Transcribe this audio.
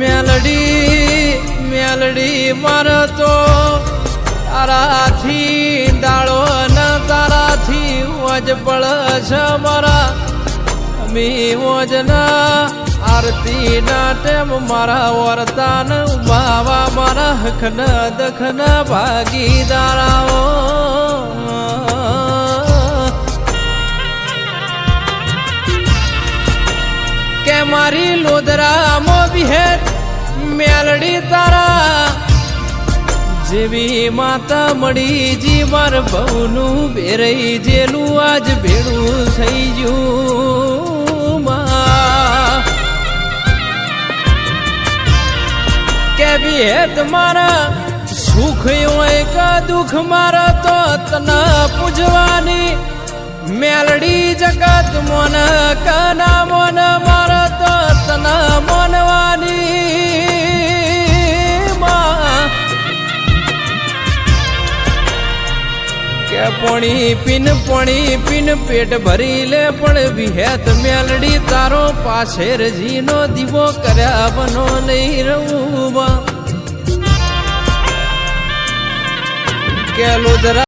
મેલડી મેલડી મારે તો તારાથી ડાળો ન, તારાથી વજ પળ છે મારા મી વજના આરતી ના ટેમ મારા વરતાન ઉભાવા મારા હખન દખન ભાગીદારાઓ. મારી વિહેત મેલડી તારા જેવી માતા મળી જી માર બહુનું બેરઈ જેલું આજ ભેડું થઈ ગયું કેવી કે વિહેત મારા સુખ હોય કે દુઃખ મારા તો તને પૂજવાની મેલડી જગત મોન કના કે પોણી, પીન પોણી, પીન પેટ ભરી લે, પણ વિહેત મેલડી તારો પાછેર જીનો દીવો કર્યા બનો નહીં રહું. કે લોધરા